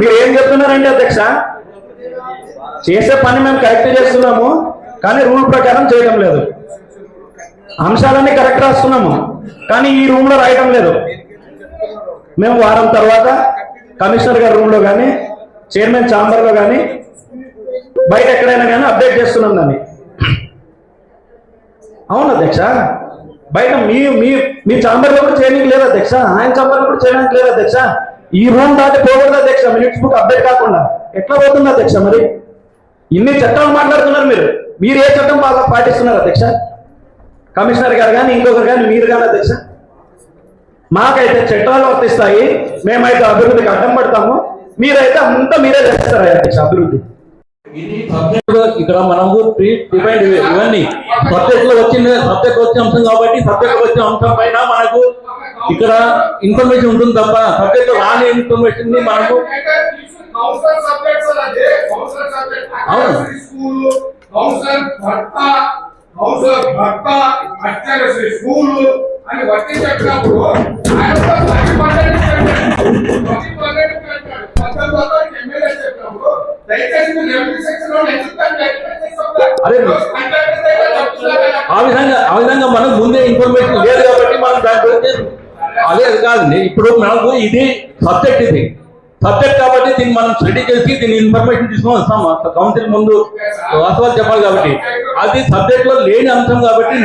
మీరు ఏం చెప్తున్నారండి అధ్యక్ష? చేసే పని మేము కరెక్ట్ చేస్తున్నాము కానీ రూల్ ప్రకారం చేయడం లేదు. అంశాలన్నీ కరెక్ట్ రాస్తున్నాము కానీ ఈ రూమ్లో రాయడం లేదు. మేము వారం తర్వాత కమిషనర్ గారి రూమ్లో కానీ చైర్మన్ ఛాంబర్లో కానీ బయట ఎక్కడైనా కానీ అప్డేట్ చేస్తున్నాం దాన్ని. అవును అధ్యక్ష. బయట మీ మీ మీ ఛాంబర్లో కూడా చేయడానికి లేదు అధ్యక్ష. ఆయన ఛాంబర్లో కూడా చేయడానికి లేదు అధ్యక్ష. ఈ రూమ్ దాటి పోకూడదు అధ్యక్ష మినిట్స్ బుక్ అప్డేట్ కాకుండా. ఎట్లా పోతుంది అధ్యక్ష మరి? ఇన్ని చట్టాలు మాట్లాడుతున్నారు మీరు. మీరు ఏ చట్టం బాగా పాటిస్తున్నారు అధ్యక్ష? కమిషనర్ గారు కానీ ఇంకొకరు కానీ మీరు కానీ అధ్యక్ష? మాకైతే చట్టాలు వర్తిస్తాయి మేమైతే అభివృద్ధికి అడ్డం పడతాము. మీరైతే అంతా మీరే చేస్తారు అధ్యక్ష అభివృద్ధి? ఇక్కడ మనము ప్రీ ఇవన్నీ. సబ్జెక్ట్లో వచ్చిన సబ్జెక్ట్ వచ్చే అంశం కాబట్టి సబ్జెక్ట్ వచ్చే అంశం పైన మనకు ఇక్కడ ఇన్ఫర్మేషన్ ఉంటుంది తప్ప సబ్జెక్ట్ రాని ఇన్ఫర్మేషన్ని మనము కౌన్సిలర్ సబ్జెక్ట్స్ అదే కౌన్సిలర్ సబ్జెక్ట్ అవును. స్కూల్ కౌన్సిలర్ భర్త కౌన్సిలర్ భర్త అత్యవసర స్కూల్ అని వట్టి ఇప్పుడు మనకు ఇది సబ్జెక్ట్ ఇది. సబ్జెక్ట్ కాబట్టి దీన్ని మనం స్టడీ చేసి దీని ఇన్ఫర్మేషన్ తీసుకొని వస్తాం. కౌన్సిల్ ముందు వాస్తవాలు చెప్పాలి కాబట్టి. అది సబ్జెక్ట్లో లేని అంశం కాబట్టి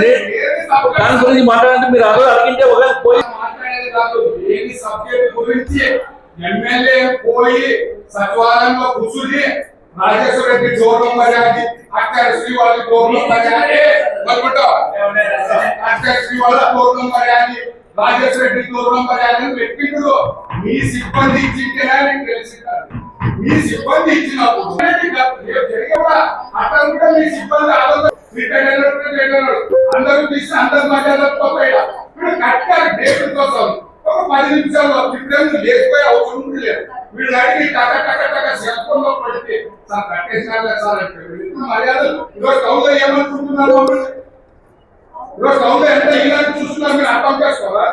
దాని గురించి మాట్లాడాలంటే మీరు అందరూ అడిగింటే ఒకవేళ పోయి ఎమ్మెల్యే పోయి సచివాలయంలో కూర్చుని రాజేశ్వర రెడ్డి దూరం మర్యాది అక్కడ శ్రీ వాళ్ళ దూరం మర్యాది అక్కడ శ్రీ వాళ్ళ దూరం మర్యాది. రాజేశ్వర రెడ్డి దూరం మర్యాది అని పెట్టిండు మీ సిబ్బంది ఇచ్చింటేనే నీకు తెలిసిందా మీ సిబ్బంది ఇచ్చినప్పుడు రేపు జరిగే కూడా అక్కడ కూడా మీ సిబ్బంది ఆలోచన రిటైర్ అయినట్టు రిటైర్ అయినాడు. అందరూ తీసి అందరు మర్యాదతో పోయా వీడు కట్టారు డేట్ కోసం ఒక పది నిమిషాల్లో ఇప్పుడేమో లేకపోయే అవసరం కూడా లేదు వీళ్ళు అడిగి టక టక టక సెల్ ఫోన్లో పడితే సార్ కట్టేసినారులే సార్ అంటే వీళ్ళు ఇప్పుడు మర్యాదలు ఈరోజు కౌలు ఏమనుకుంటున్నారు మమ్మల్ని ఈరోజు కౌలు ఎంత ఇలాంటి చూస్తున్నారు మీరు అర్థం చేసుకోవాలా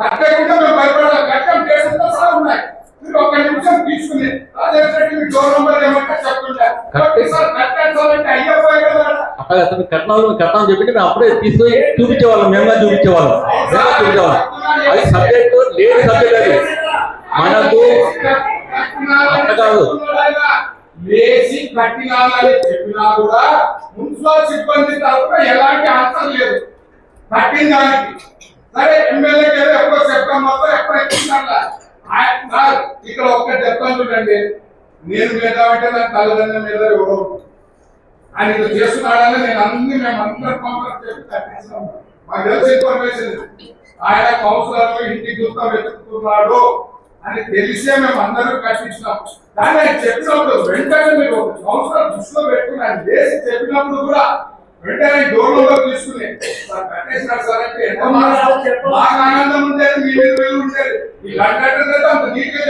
కట్టకుండా మేము భయపడాలి కట్టం కేసులతో సహా ఉన్నాయి మీరు ఒక్క నిమిషం తీసుకుని రాజేశ్వర రెడ్డి మీ డోర్ నంబర్ ఏమంటే చెప్తుంటే సార్ కట్టండి సార్ అంటే అయ్యపోయి కదా అక్కడ అతను కట్నాలు కట్నం చెప్పి మేము అప్పుడే తీసుకొని చూపించేవాళ్ళం మేము చూపించేవాళ్ళం. మేమే చూపించేవాళ్ళం. అది సబ్జెక్ట్ లేని సబ్జెక్ట్ అది. మనకు అంత కాదు. లేచి కట్టినాలని చెప్పినా కూడా మున్సిపల్ సిబ్బంది తరఫున ఎలాంటి ఆన్సర్ లేదు. కట్టిన దానికి సరే ఎమ్మెల్యేకి ఏదో ఇక్కడ ఒక్క చెప్తాను చూడండి. నేను మీద అంటే నా తల్లిదండ్రుల మీద ఎవరో ఆయన ఇక్కడ చేస్తున్నాడని నేను అన్ని మేము అందరం పంపడం చెప్పి మాకు తెలిసి ఇన్ఫర్మేషన్ ఆయన కౌన్సిలర్ ఇంటి గుర్త వెతుకుతున్నాడు అని తెలిసే మేము అందరం కట్టించినాం కానీ ఆయన చెప్పినప్పుడు వెంటనే మీరు ఒక కౌన్సిలర్ దృష్టిలో పెట్టుకుని ఆయన వేసి చెప్పినప్పుడు కూడా వెంటనే డోర్లో తీసుకుని సార్ కట్టేసినాడు సార్ అంటే మాకు ఆనందం ఉండేది మీ మీద వెళ్ళి ఉండేది. ఈ అంత నీకే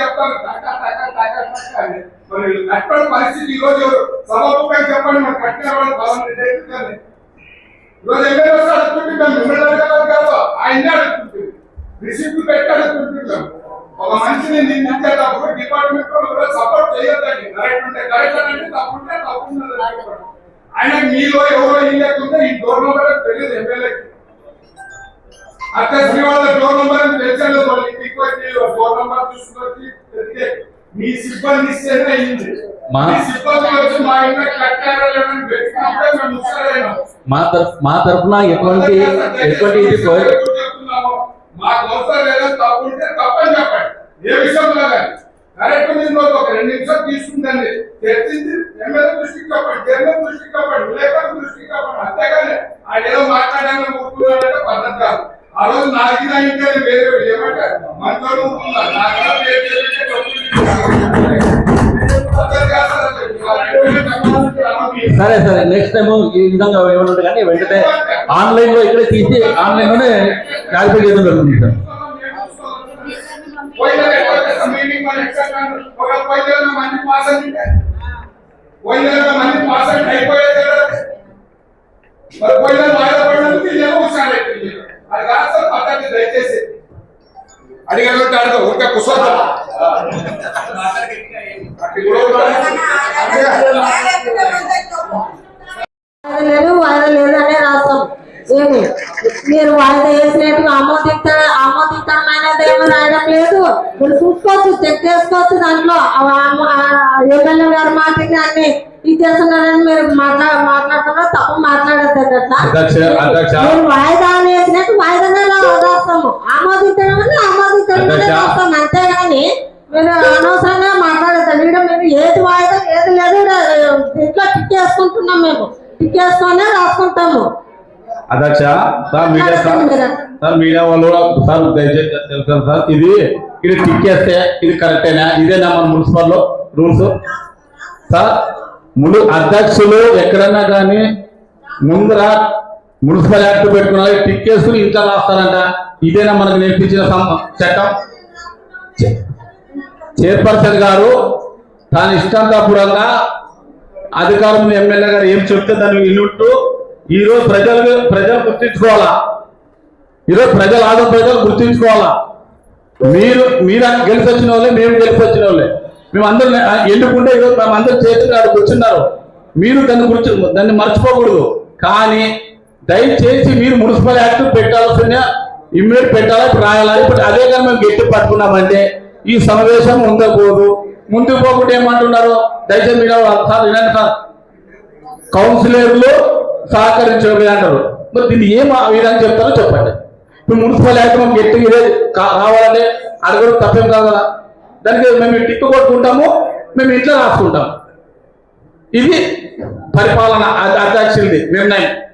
అని. మరి కట్టడం పరిస్థితి ఈ రోజు సభాపై చెప్పండి మరి కట్టిన వాళ్ళు పవన్ రెడ్డి ఈరోజు ఎమ్మెల్యే వస్తే అడుగుతుంటే మేము. ఎమ్మెల్యే అడగడం కాదు. ఆయన్ని అడుగుతుంది రిసిప్ట్ పెట్టి అడుగుతుంటున్నాం ఒక మనిషిని నిందించేటప్పుడు డిపార్ట్మెంట్ సపోర్ట్ చేయొద్దండి. కరెక్ట్ ఉంటే కరెక్ట్ అంటే తప్పు ఉంటే తప్పు. ఆయన మీలో ఎవరో ఈ లేకుంటే ఈ డోర్ నెంబర్ తెలియదు ఎమ్మెల్యేకి అక్కడ శ్రీవాళ్ళ డోర్ నెంబర్ అని తెలిసాను వాళ్ళు డోర్ నెంబర్ తెలిస్తే మీ సిబ్బంది ఇస్తేనే అయింది. మా- తరఫున ఎటువంటి ఎటువంటి ఇది మా అవసరం లేదా తప్పు ఉంటే తప్పని చెప్పండి. ఏ విషయంలో కానీ. ఒక రెండు నిమిషాలు తీసుకుందండి. చర్చించి ఎమ్మెల్యే దృష్టికి చెప్పండి జర్నల్ దృష్టికి చెప్పండి విలేకరుల దృష్టికి చెప్పండి అంతేగాని ఆయన ఏదో మాట్లాడాలని ఊరుకున్నాడంటే పద్ధతి కాదు. ఆ రోజు నాలుగు అంటే వేరే ఏమంటే మనతో పేరు సరే సరే. నెక్స్ట్ టైం ఈ విధంగా ఏమన్నా కానీ వెంటనే ఆన్లైన్లో ఇక్కడే తీసి ఆన్లైన్లోనే క్లారిఫై చేయడం జరుగుతుంది సార్. పోయిన మీటింగ్ మన ఎక్సెప్ట్ ఒక పోయిన మంది పాస్ అంటే పోయిన మంది పాస్ అంటే అయిపోయేది కదా మరి పోయిన బాధపడినందుకు ఇదేమో హుషారైపోయింది అది కాదు సార్ పద్ధతి దయచేసి అడిగేటువంటి అడుగు ఊరికే కూర్చోదు మీరు చూసుకోవచ్చు చెక్ చేసుకోవచ్చు దాంట్లో ఎమ్మెల్యే గారు మాటని అన్ని ఇచ్చేస్తున్నారని మీరు మాట్లా మాట్లాడుతున్నారు తప్పు మాట్లాడద్దు అట్లా మీరు వాయిదా అని వేసినట్టు వాయిదానే రాస్తాము. ఆమోదించడం అని ఆమోదించడం. రాస్తాం అంతేగాని మీరు అనవసరంగా మాట్లాడతారు ఇక్కడ మీరు ఏది వాయిదా ఏది లేదు. దీంట్లో టిక్ చేసుకుంటున్నాం మేము. టిక్ చేసుకొనే రాసుకుంటాము. అధ్యక్ష sir media sir sir media వాళ్ళు కూడా సార్ దయచేసి తెలుసు సార్? ఇది ఇది టిక్ చేస్తే ఇది కరెక్టేనా ఇదేనా మన మున్సిపల్ రూల్స్. సార్ ములు అధ్యక్షులు ఎక్కడన్నా కానీ ముందర మున్సిపల్ యాక్ట్ పెట్టుకున్నారు. టిక్ చేసుకుని ఇంట్లో రాస్తారంట. ఇదేనా మనకు నేర్పించిన సం- చట్టం? చైర్పర్సన్ గారు తాను ఇష్టాంతపురంగా అధికారం ఎమ్మెల్యే గారు ఏం చెప్తే దాన్ని వినుంటూ ఈరోజు ప్రజలు ప్రజలు గుర్తించుకోవాలా? ఈరోజు ప్రజలు ఆదో ప్రజలు గుర్తించుకోవాలా? మీరు మీరు గెలిచి వచ్చిన వాళ్ళే మేము గెలిచి వచ్చిన వాళ్ళే. మేము అందరం ఎన్నుకుంటే ఈరోజు మేము అందరం చేతులు ఆడ కూర్చున్నారు. మీరు దాన్ని గుర్తు దాన్ని మర్చిపోకూడదు. కానీ దయచేసి మీరు మున్సిపల్ యాక్ట్ పెట్టాల్సిన ఇమ్మీడియట్ పెట్టాలా రాయాలా? ఇప్పుడు అదే కానీ మేము గట్టి పట్టుకున్నామంటే ఈ సమావేశం ఉండకూడదు. ముందుకు పోకుండా ఏమంటున్నారు? దయచేసి మీరు సార్ వినండి సార్. కౌన్సిలర్లు సహకరించడం అంటారు. మరి దీన్ని ఏం విధానం చెప్తారో చెప్పండి. ఇప్పుడు మున్సిపల్ యాక్ట్ మాకు గట్టిగా ఇదే కా- అడగడం తప్పేం కాదు? కదా దానికి మేము టిక్కు కొట్టుకుంటాము మేము ఇంట్లో రాసుకుంటాము. ఇది పరిపాలన అధ్యక్షుడిది నిర్ణయం.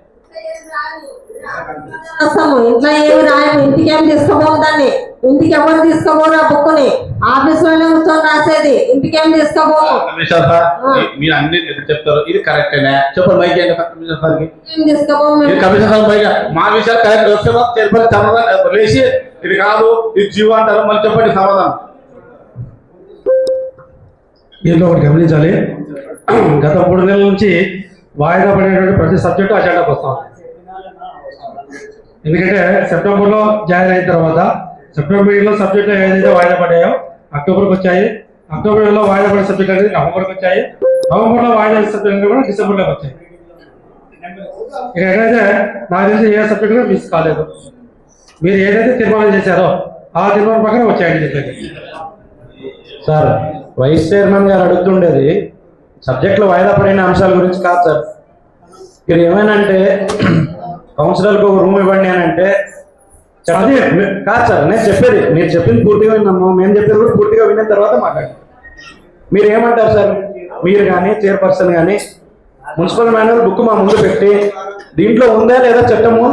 రాస్తాము ఇంట్లో ఏమి రాయము ఇంటికి ఏమి తీసుకోబోము దాన్ని? ఇంటికి ఎవరు తీసుకోబోరు ఆ బుక్ని ఆఫీస్లోనే కూర్చొని రాసేది. ఇంటికి ఏమి తీసుకోబోము మీరు అన్ని చెప్తారు? ఇది కరెక్టేనా చెప్పండి మైక్ ఏంటి కమిషనర్ సార్కి ఏం తీసుకోబోము ఇది మేము కమిషనర్ సార్ పైగా మా విషయాలు కరెక్ట్ వస్తే తిరుపతి సమాధానం లేచి ఇది కాదు ఇది జీవో అంటారు మళ్ళీ చెప్పండి సమాధానం. దీంట్లో ఒకటి గమనించాలి. గత మూడు నెలల నుంచి వాయిదా పడినటువంటి ప్రతి సబ్జెక్టు అజెండాకి వస్తాం ఎందుకంటే సెప్టెంబర్లో జాయిన్ అయిన తర్వాత సెప్టెంబర్లో సబ్జెక్టులు ఏదైతే వాయిదా పడ్డాయో అక్టోబర్కి వచ్చాయి. అక్టోబర్లో వాయిదా పడే సబ్జెక్ట్ అనేది నవంబర్కి వచ్చాయి. నవంబర్లో వాయిదా సబ్జెక్ట్ కూడా డిసెంబర్లోకి వచ్చాయి. ఇక ఎక్కడైతే నాకు తెలిసి ఏ సబ్జెక్ట్ కూడా మిస్ కాలేదు. మీరు ఏదైతే తీర్మానం చేశారో ఆ తీర్మానం ప్రకారం వచ్చాయండి చెప్పేది. సార్ వైస్ చైర్మన్ గారు అడుగుతుండేది సబ్జెక్టులో వాయిదా పడిన అంశాల గురించి కాదు సార్. ఇది ఏమైనా అంటే కౌన్సిలర్కి ఒక రూమ్ ఇవ్వండి అని అంటే అదే. కాదు సార్ నేను చెప్పేది మీరు చెప్పింది పూర్తిగా విన్నాము మేము చెప్పేది కూడా పూర్తిగా విన్న తర్వాత మాట్లాడండి మీరు ఏమంటారు సార్? మీరు కానీ చైర్పర్సన్ కానీ మున్సిపల్ మేనేజర్ బుక్ మా ముందు పెట్టి దీంట్లో ఉందా లేదా చట్టము?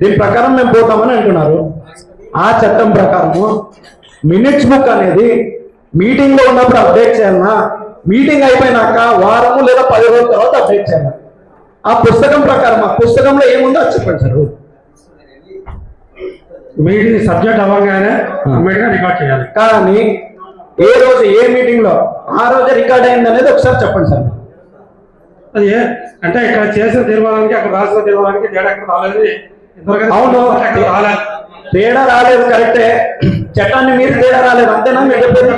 దీని ప్రకారం మేము పోతామని అంటున్నారు. ఆ చట్టం ప్రకారము మినిట్స్ బుక్ అనేది మీటింగ్లో ఉన్నప్పుడు అప్డేట్ చేయాలన్నా మీటింగ్ అయిపోయినాక వారము లేదా పది రోజుల తర్వాత అప్డేట్ చేయాలి ఆ పుస్తకం ప్రకారం ఆ పుస్తకంలో ఏముందో అది చెప్పండి సార్. మీటింగ్ సబ్జెక్ట్ అవ్వగానే రికార్డ్ చేయాలి. కానీ ఏ రోజు ఏ మీటింగ్లో ఆ రోజే రికార్డ్ అయింది అనేది ఒకసారి చెప్పండి సార్. అది అంటే ఇక్కడ చేసిన తీర్మానానికి అక్కడ రాసిన తీర్మానానికి తేడా రాలేదు. అవును. తేడా రాలేదు కరెక్టే. చట్టాన్ని మీరు తేడా రాలేదు అంతేనా మీరు చెప్పేది?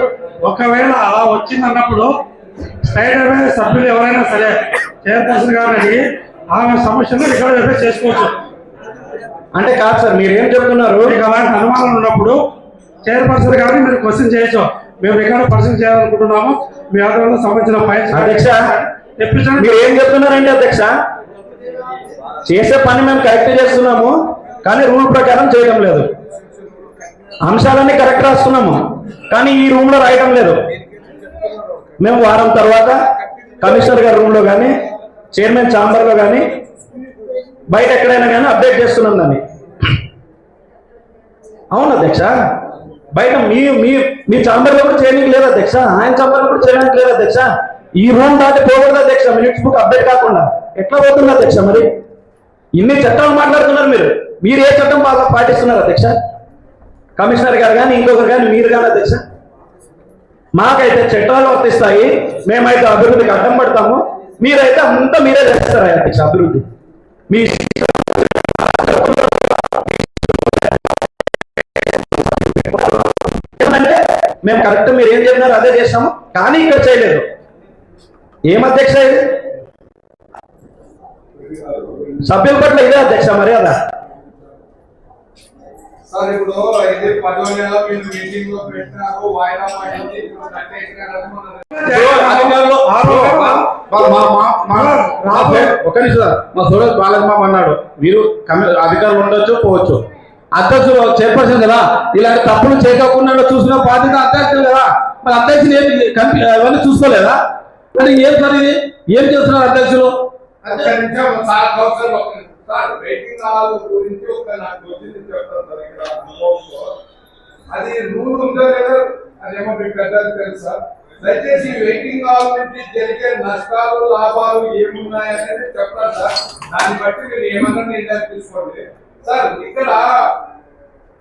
ఒకవేళ అలా వచ్చింది అన్నప్పుడు అవే సభ్యులు ఎవరైనా సరే చైర్పర్సన్ గారిని ఆమె సమస్యను రికార్డ్ అయితే చేసుకోవచ్చు. అంటే కాదు సార్ మీరు ఏం చెప్తున్నారు? మీకు అలాంటి అనుమానాలు ఉన్నప్పుడు చైర్పర్సన్ గారిని మీరు క్వశ్చన్ చేయొచ్చు. మేము రికార్డు పరిశీలన చేయాలనుకుంటున్నాము. మీ ఆధ్వర్యంలో సంబంధించిన ఫైల్స్ అధ్యక్ష, తెప్పించండి. మీరు ఏం చెప్తున్నారండి అధ్యక్ష? చేసే పని మేము కరెక్ట్ చేస్తున్నాము కానీ రూల్ ప్రకారం చేయడం లేదు. అంశాలన్నీ కరెక్ట్ రాస్తున్నాము కానీ ఈ రూమ్లో రాయడం లేదు. మేము వారం తర్వాత కమిషనర్ గారి రూమ్లో కానీ చైర్మన్ ఛాంబర్లో కానీ బయట ఎక్కడైనా కానీ అప్డేట్ చేస్తున్నాం దాన్ని. అవును అధ్యక్ష. బయట మీ మీ మీ ఛాంబర్లో కూడా చేయడానికి లేదు అధ్యక్ష. ఆయన ఛాంబర్లో కూడా చేయడానికి లేదు అధ్యక్ష. ఈ రూమ్ దాటి పోకూడదు అధ్యక్ష. మినిట్స్ బుక్ అప్డేట్ కాకుండా. ఎట్లా పోతుంది అధ్యక్ష మరి? ఇన్ని చట్టాలు మాట్లాడుతున్నారు మీరు. మీరు ఏ చట్టం బాగా పాటిస్తున్నారు అధ్యక్ష? కమిషనర్ గారు కానీ ఇంకొకరు కానీ మీరు కానీ అధ్యక్ష? మాకైతే చట్టాలు వర్తిస్తాయి. మేమైతే అభివృద్ధికి అడ్డం పడతాము. మీరైతే అంతా మీరే చేస్తారా అధ్యక్ష అభివృద్ధి? మీ మేము కరెక్ట్ మీరు ఏం చెప్పినారు అదే చేస్తాము కానీ ఇక్కడ చేయలేదు. ఏం అధ్యక్ష ఇది? సభ్యుల పట్ల ఇదే అధ్యక్ష మర్యాద. సార్ ఇప్పుడు ఇది పదో నెల మీరు మీటింగ్లో పెట్టినారు వాయిదా పడింది ఒక నిమిషం. మా సూరజ్ బాలకమామ అన్నాడు మీరు అధికారులు ఉండొచ్చు పోవచ్చు. అధ్యక్షులు చైర్పర్సన్ కదా ఇలాంటి తప్పులు చేయకుండా చూసిన బాధ్యత అధ్యక్షులు కదా. మరి అధ్యక్షులు ఏమి అవన్నీ చూసుకోలేదా? మరి ఏం సార్ ఇది? ఏం చేస్తున్నారు అధ్యక్షులు? సార్ అవసరం వెయిటింగ్ హాల్ గురించి ఒక నాకు వచ్చింది చెప్తాను సార్ ఇక్కడ అనుభవంతో. అది రూల్ ఉందో లేదో అదేమో మీకు పెట్టాలి తెలుసు? సార్ దయచేసి వెయిటింగ్ హాల్ నుంచి జరిగే నష్టాలు లాభాలు ఏమున్నాయనేది చెప్తాను సార్. దాన్ని బట్టి మీరు ఏమన్నా నిర్ణయం తీసుకోండి. సార్ ఇక్కడ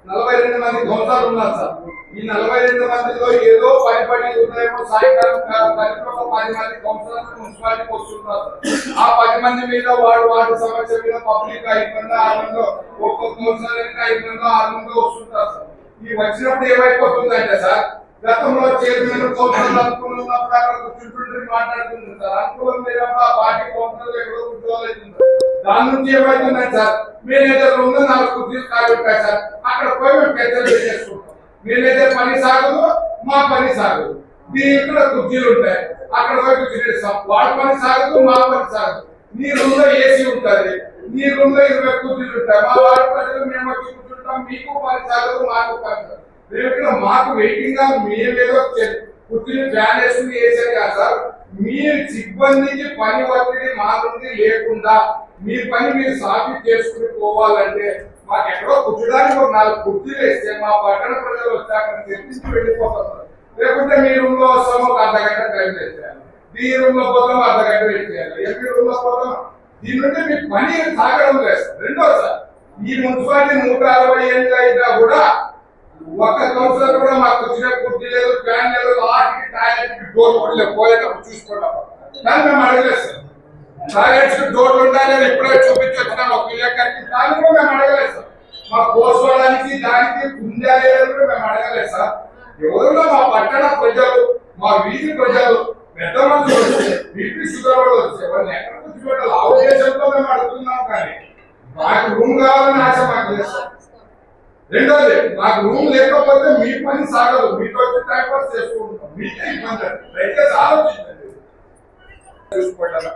నలభై రెండు మంది ధ్వంసాలు ఉన్నారు సార్. ఈ నలభై రెండు మందిలో ఏదో పని పని ఉన్నాయేమో సాయంకాలం పనిలో పది మంది కౌన్సిలర్లు మున్సిపాలిటీకి వస్తున్నారు ఆ పది మంది మీద వాడు వాడి సమస్య మీద పబ్లిక్ ఐదు మంది ఆరు ఒక్కొక్క కౌన్సిలర్ ఐదు మంది ఆరు మంది వస్తుంటారు సార్. ఈ వచ్చినప్పుడు ఏమైపోతుందంటే సార్ గతంలో చైర్మన్ కౌన్సిలర్ అనుకున్నప్పుడు అక్కడ కూర్చుంటుంటే మాట్లాడుతుంది సార్ అనుకూలం లేదప్ప పార్టీ కౌన్సిలర్ ఎక్కడో కూర్చోలేదు దాని నుంచి ఏమైతుందంటే సార్. మేనేజర్లు ఉన్న నాలుగు కుర్చీలు ఖాళీ సార్. అక్కడ పోయి మేము పెద్దలు చేసుకుంటాం? మేనేజర్ పని సాగదు మా పని సాగదు. దీని ఇక్కడ కుర్చీలు ఉంటాయి. అక్కడ పోయి కూర్చునేస్తాం వాళ్ళ పని సాగదు మా పని సాగదు. నీ రూమ్లో ఏసీ ఉంటుంది. నీ రూమ్లో ఇరవై కుర్చీలు ఉంటాయి. మా వాడి ప్రజలు మేము వచ్చి కూర్చుంటాం. మీకు పని సాగదు మాకు పని సాగదు. మేము ఇక్కడ మాకు వెయిటింగ్గా మేమేదో కుర్చీలు ఫ్యాన్ వేసుకుని వేసారు కదా సార్. మీ సిబ్బందికి పని ఒత్తిడి మా నుండి లేకుండా మీ పని మీరు సాఫీ చేసుకుని పోవాలంటే మాకు ఎక్కడో కూర్చోడానికి ఒక నాలుగు కుర్చీలు వేస్తే మా పట్టణ ప్రజలు వచ్చాక తెప్పించి వెళ్ళిపోతాం లేకుంటే మీ రూమ్లో వస్తాం ఒక అర్ధ గంట టైం చేసేయాలి ఈ రూమ్లో పోతాం అర్ధ గంట వెయిట్ చేయాలి. ఎంపీ రూమ్లో పోతాం దీని నుండి మీ పని సాగడం లేదు. రెండోసారి ఈ మున్సిపాలిటీ నూట అరవై ఏళ్ళు అయినా కూడా ఒక్క కౌన్సిలర్ కూడా మాకు వచ్చిన కుర్చీ లేదు ఫ్యాన్ లేదు లాస్ట్ టాయిలెట్ డోర్ కూడా లేదు పోయేటప్పుడు చూసుకున్నాం కానీ మేము అడగలేదు సార్. టాయిలెట్స్ డోర్లు ఉండాలి అని ఎప్పుడో చూపించి వచ్చినాం. ఒక విలేకరికి దాన్ని కూడా మేము అడగలేదు సార్. మా కోసుకోవడానికి దానికి ఉందా లేదని కూడా మేము అడగలేదు సార్. ఎవరున్నా మా పట్టణ ప్రజలు మా వీధి ప్రజలు పెద్ద మంది వస్తే బీపీ షుగర్ వాళ్ళు వస్తే వాళ్ళని ఎక్కడ కూర్చోబెట్టాలి ఆ ఉద్దేశంతో మేము అడుగుతున్నాం కానీ మాకు రూమ్ కావాలని ఆశ మాకు లేదు సార్. రెండోది నాకు రూమ్ లేకపోతే మీ పని సాగదు. మీతో టైం పాస్ చేసుకుంటాం మీకే ఇబ్బంది దయచేసి ఆలోచించండి. చూసుకుంటారా